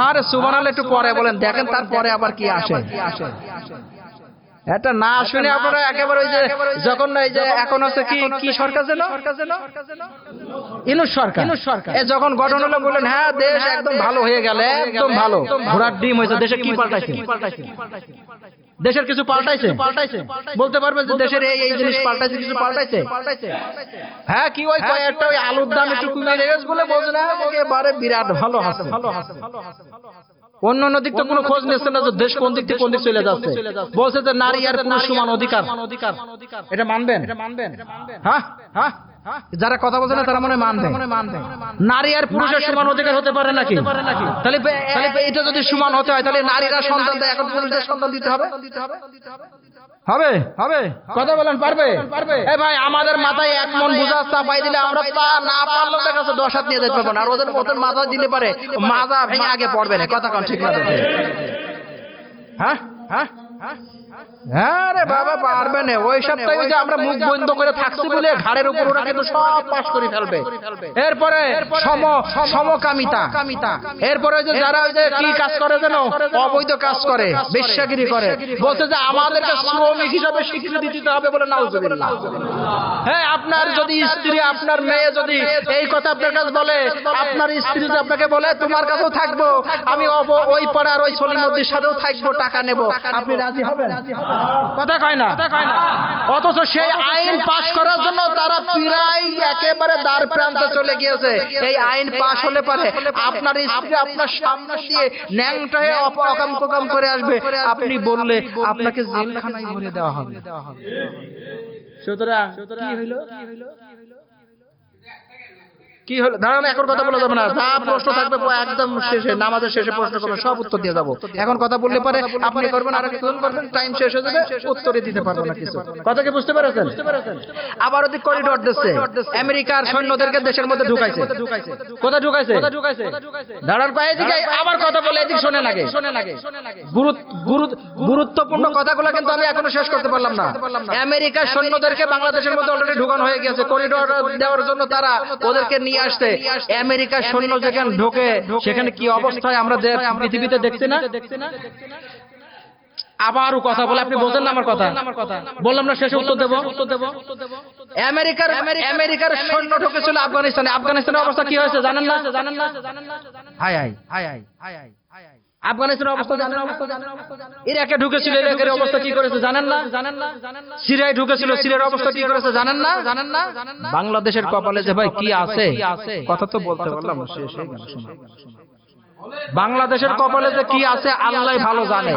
আরে সুবান একটু পরে বলেন দেখেন তারপরে আবার কি আসে। এটা না শুনে আপনারা একেবারে ওই যে যখন এই যে এখন হচ্ছে কি কি সরকার যেন? ইনুস সরকার। ইনুস সরকার। এ যখন গঠন হলো বললেন হ্যাঁ দেশ একদম ভালো হয়ে গেল একদম ভালো। ঘোড়ার ডিম হয়েছে দেশে কি পাল্টাইছে? দেশের কিছু পাল্টাইছে? পাল্টাইছে? বলতে পারবেন যে দেশের এই এই জিনিস পাল্টাইছে কিছু পাল্টাইছে? হ্যাঁ কি ওই কয়েকটা ওই আলুর দাম একটু কমে গেছে বলে বলছে না একেবারে বিরাট ভালো আছে ভালো আছে অন্য অন্য দিক তো কোনো খোঁজ নিচ্ছে না যে দেশ কোন দিক থেকে কোন দিক চলে যাচ্ছে? বলছে যে নারী আর পুরুষ সমান অধিকার। এটা মানবেন। হ্যাঁ হ্যাঁ যারা কথা বলছে না তারা মনে মানবে। নারী আর পুরুষের সমান অধিকার হতে পারে নাকি? তাহলে তাহলে এটা যদি সমান হতে হয় তাহলে নারীরা সন্তান দেয় এখন পুরুষদের সন্তান দিতে হবে। হবে হবে। কথা বলেন পারবে? পারবে। এ ভাই আমাদের মাথায় এক মন বুঝা চাপাই দিলে আমরা পা না পারলে দেখা যাচ্ছে দশ হাত নিয়ে যেতে পারব না। আর ওদের ওদের মাথা দিলে পারে মাজা ভেঙে আগে পড়বে না। কথা কন ঠিক না হ্যাঁ হ্যাঁ। হ্যাঁ রে বাবা পারবে না। ওই সপ্তাহে যে আমরা মুখ বন্ধ করে থাকছি বলে ঘাড়ের উপর ওরা কিন্তু সব পাশ করে ফেলবে। এরপরে সম সমকামিতা। এরপরে যে যারা ওই যে কি কাজ করে যেন অবৈধ কাজ করে বেশ্যাগিরি করে। বলছে যে আমাদেরকে শ্রমিক হিসাবে স্বীকৃতি দিতে হবে বলে নাউজুবিল্লাহ। হ্যাঁ আপনার যদি স্ত্রী আপনার মেয়ে যদি এই কথা আপনার কাছে বলে আপনার স্ত্রী যদি আপনাকে বলে তোমার কাছেও থাকব আমি ওই পাড়ার ওই মধ্যে সাথেও থাকব টাকা নেব আপনি রাজি হবেন কথা কয় না। অথচ সেই আইন পাশ করার জন্য তারা প্রায় একেবারে দ্বার প্রান্তে চলে গিয়েছে। এই আইন পাশ হলে পারে আপনার স্ত্রী আপনার সামনে দিয়ে ন্যাংটা হয়ে অকাম কোকাম করে আসবে। আপনি বললে আপনাকে জেলখানায় ভরে দেওয়া হবে। সুতরাং কি হইল? কি হলো? দাঁড়ান এখন কথা বলা যাবে না। যা প্রশ্ন থাকবে একদম শেষে নামাজের শেষে প্রশ্ন করবেন সব উত্তর দিয়ে যাব। এখন কথা বললে পারে আপনি করবেন আর করবেন টাইম শেষ হয়ে যাবে উত্তরে দিতে পারব না কিছু। কথা কি বুঝতে পেরেছেন? আবার ওদিক করিডোর দিচ্ছে। আমেরিকার সৈন্যদেরকে দেশের মধ্যে ঢুকাইছে। কোথায় ঢুকাইছে? দাঁড়ান পায়ে দিকে আবার কথা বলে এদিক শোনে লাগে গুরুত্ব- গুরুত্ব- গুরুত্বপূর্ণ কথাগুলো কিন্তু আমি এখনও শেষ করতে পারলাম না। আমেরিকার সৈন্যদেরকে বাংলাদেশের মধ্যে অলরেডি ঢুকানো হয়ে গেছে করিডোর দেওয়ার জন্য তারা ওদেরকে নিয়ে আসছে আমেরিকার সৈন্য যেখানে ঢোকে সেখানে কি অবস্থায় আমরা পৃথিবীতে দেখছি না? আবারও কথা বলে আপনি বলছেন না আমার কথা। বললাম না শেষে উত্তর দেবো। উত্তর দেবো আমেরিকার আমেরিকার সৈন্য ঢুকেছিল আফগানিস্তানে। আফগানিস্তানের অবস্থা কি হয়েছে জানেন না? জানেন না? হাই হাই হাই হাই হাই হাই। আফগানিস্তানের অবস্থা জানেন ইরাকে ঢুকেছিল ইরাকের অবস্থা কি করেছে জানেন না? জানেন না? সিরিয়ায় ঢুকেছিল সিরিয়ার অবস্থা কি করেছে জানেন না? জানেন না? বাংলাদেশের কপালে যে ভাই কি আছে? কথা তো বলতে পারলাম শেষ হয়ে গেল বাংলাদেশের কপালে যে কি আছে আল্লাহ ভালো জানে।